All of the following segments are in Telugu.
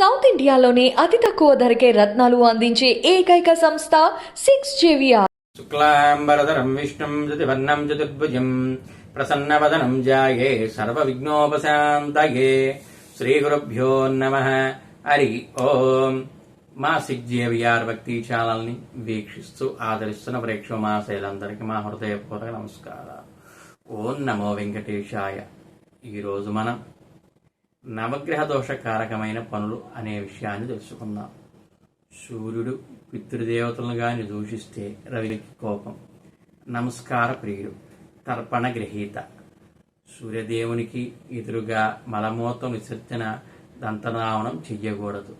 సౌత్ ఇండియాలోనే అతి తక్కువ ధరకే రత్నాలు అందించే ఏకైక సంస్థ సిక్స్ జేవిఆర్. శుక్లాంబరధరం విష్ణుం చతుర్వర్ణం చతుర్భుజం ప్రసన్నవదనం జాయే సర్వవిఘ్నోపశాంతయే. శ్రీగురుభ్యో నమ. హరి ఓం. మా సిగ్జేవిఆర్ భక్తి ఛానల్ని వీక్షిస్తూ ఆదరిస్తున్న ప్రేక్షమాశయులందరికీ మా హృదయపూర్వక నమస్కారాలు. ఓం నమో వెంకటేశాయ. ఈరోజు మనం నవగ్రహ దోషకారకమైన పనులు అనే విషయాన్ని తెలుసుకుందాం. సూర్యుడు పితృదేవతలను గాని దూషిస్తే రవికి కోపం. నమస్కార ప్రియుడు తర్పణ గ్రహీత. సూర్యదేవునికి ఎదురుగా మలమూత విసర్జన దంతనావనం చెయ్యకూడదు.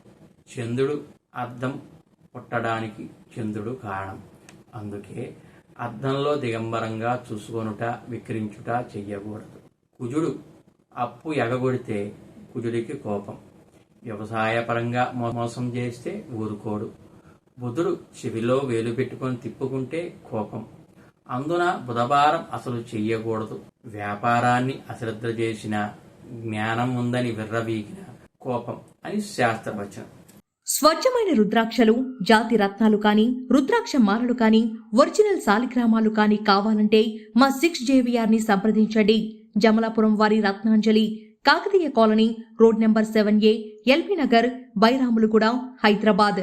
చంద్రుడు అద్దం పుట్టడానికి చంద్రుడు కారణం. అందుకే అద్దంలో దిగంబరంగా చూసుకొనుట విక్రించుట చెయ్యకూడదు. కుజుడు అప్పు ఎగగొడితే కుజుడికి కోపం. వ్యవసాయపరంగా మో- మోసం చేస్తే ఊరుకోడు. బుధుడు చెవిలో వేలు పెట్టుకొని తిప్పుకుంటే కోపం. అందున బుధవారం అసలు చెయ్యకూడదు. వ్యాపారాన్ని అశ్రద్ధ చేసిన జ్ఞానం ఉందని విర్రవీగిన కోపం అని శాస్త్రవచనం. స్వచ్ఛమైన రుద్రాక్షలు జాతి రత్నాలు కాని రుద్రాక్ష మాలలు కాని ఒరిజినల్ సాలిగ్రామాలు కాని కావాలంటే మా సిక్స్ జేవిఆర్ని సంప్రదించండి. జమలాపురం వారి Ratnanjali Kakatiya colony road number seven A LB Nagar Bairamalguda Hyderabad.